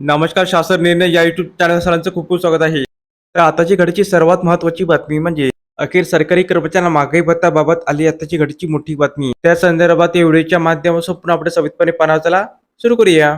नमस्कार शासन निर्णय या युट्यूब चॅनल सरांचं खूप खूप स्वागत आहे. तर आताची घडीची सर्वात महत्वाची बातमी म्हणजे अखेर सरकारी कर्मचाऱ्यांना महागाई भत्ताबाबत आली आताची घडीची मोठी बातमी. त्या संदर्भात या व्हिडिओच्या माध्यमातून पुन्हा आपण सवितपणे पाहणार चला सुरू करूया.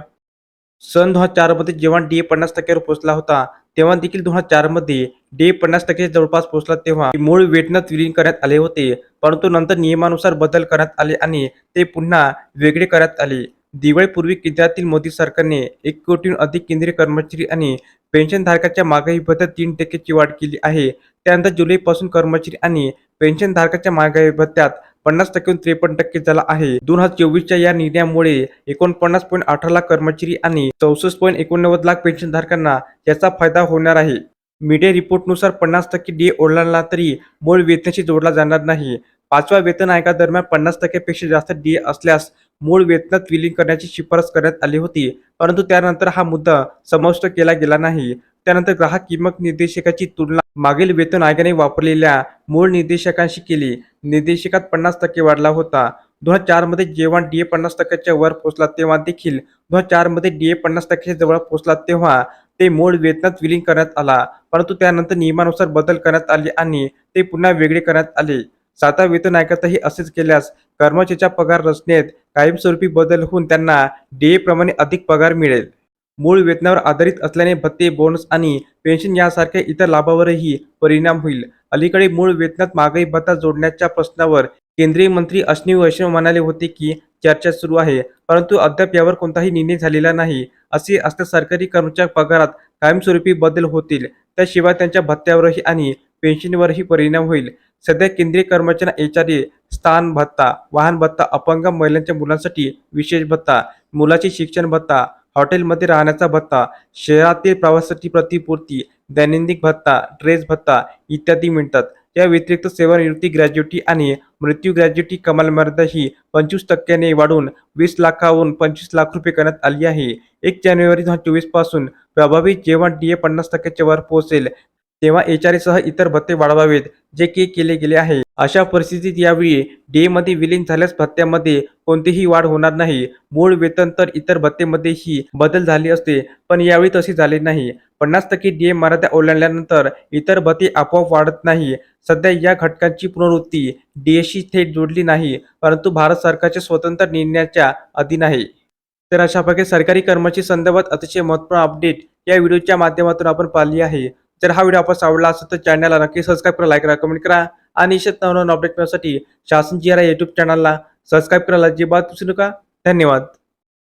सन दोन हजार चारमध्ये जेव्हा डी पन्नास टक्क्यावर पोहोचला होता तेव्हा देखील दोन हजार चारमध्ये डी पन्नास टक्के जवळपास पोहोचला तेव्हा मूळ वेतनात विलीन करण्यात आले होते परंतु नंतर नियमानुसार बदल करण्यात आले आणि ते पुन्हा वेगळे करण्यात आले. दिवाळीपूर्वी केंद्रातील मोदी सरकारने एक कोटीहून अधिक केंद्रीय कर्मचारी आणि पेन्शनधारकाच्या मागाई भत्त्यात तीन टक्क्याची वाढ केली आहे. त्यानंतर जुलैपासून कर्मचारी आणि पेन्शनधारकाच्या मागाई भत्त्यात पन्नास टक्क्याहून त्रेपन्न टक्के झाला आहे. दोन हजार चोवीसच्या या निर्णयामुळे एकोणपन्नास पॉईंट अठरा लाख कर्मचारी आणि चौसष्ट पॉईंट एकोणनव्वद लाख पेन्शनधारकांना याचा फायदा होणार आहे. मीडिया रिपोर्टनुसार पन्नास टक्के डी ओढला तरी मूळ वेतनाशी जोडला जाणार नाही. पाचव्या वेतन आयोगादरम्यान पन्नास टक्क्यापेक्षा जास्त डी असल्यास मूळ वेतनात विलीन करण्याची शिफारस करण्यात आली होती. परंतु त्यानंतर हा मुद्दा समाविष्ट केला गेला नाही. त्यानंतर ग्राहक किंमत निर्देशकाची तुलना मागील वेतन आयोगाने वापरलेल्या मूळ निर्देशकांशी केली. निर्देशकात पन्नास टक्के वाढला होता. दोन हजार चारमध्ये जेव्हा डीए पन्नास टक्क्याच्या वर पोहोचला तेव्हा देखील दोन हजार चारमध्ये डीए पन्नास टक्क्याच्या जवळ पोहोचला तेव्हा ते मूळ वेतनात विलीन करण्यात आला. परंतु त्यानंतर नियमानुसार बदल करण्यात आले आणि ते पुन्हा वेगळे करण्यात आले. सातव्या वेतन आयोगातही असेच केल्यास कर्मचाऱ्याच्या पगार रचनेत कायमस्वरूपी बदल होऊन त्यांना डीए प्रमाणे अधिक पगार मिळेल. मूळ वेतनावर आधारित असल्याने भत्ते बोनस आणि पेन्शन यासारख्या इतर लाभावरही परिणाम होईल. अलीकडे मूळ वेतनात महागाई भत्ता जोडण्याच्या प्रश्नावर केंद्रीय मंत्री अश्विनी वैष्णव म्हणाले होते की चर्चा सुरू आहे परंतु अद्याप यावर कोणताही निर्णय झालेला नाही. असे असता सरकारी कर्मचारी पगारात कायमस्वरूपी बदल होतील त्याशिवाय त्यांच्या भत्त्यावरही आणि पेन्शनवरही परिणाम होईल. सध्या केंद्रीय कर्मचाऱ्यांना ए स्थान भत्ता वाहन भत्ता अपंग महिलांच्या मुलांसाठी विशेष भत्ता मुलाचे शिक्षण भत्ता हॉटेलमध्ये राहण्याचा भत्ता शहरातील प्रवासासाठी प्रतिपूर्ती दैनंदिन भत्ता ड्रेस भत्ता इत्यादी मिळतात. या व्यतिरिक्त सेवानिवृत्ती ग्रॅज्युटी आणि मृत्यू ग्रॅज्युटी कमाल मर्यादा ही पंचवीस टक्क्याने वाढून वीस लाखाहून पंचवीस लाख रुपये करण्यात आली आहे. एक जानेवारी दोन हजार चोवीसपासून प्रभावित डी डीए पन्नास टक्क्याच्या वर पोहोचेल. तेव्हा एचआरए सह इतर भत्ते वाढवावेत जे की केले गेले आहे. अशा परिस्थितीत यावेळी डीए मध्ये विलीन झाल्यास भत्त्यामध्ये कोणतीही वाढ होणार नाही. मूळ वेतन तर इतर भत्तेमध्येही बदल झाले असते पण यावेळी तसे झाले नाही. पन्नास टक्के डीए मर्यादा ओलांडल्यानंतर इतर भत्ते आपोआप वाढत नाही. सध्या या घटकांची पुनरावृत्ती डीएशी थेट जोडली नाही परंतु भारत सरकारच्या स्वतंत्र निर्णयाच्या अधीन आहे. तर अशा प्रकारे सरकारी कर्मचारी संदर्भात अतिशय महत्त्वपूर्ण अपडेट या व्हिडिओच्या माध्यमातून आपण पाहिली आहे. जर हा व्हिडिओ आपण आवडला असेल तर चॅनलला नक्की सबस्क्राईब करा लाईक करा कमेंट करा आणि शेत नवनवीन अपडेट मिळण्यासाठी शासन जी आर युट्यूब चॅनलला सबस्क्राईब करायला अजिबात विसरू नका. धन्यवाद.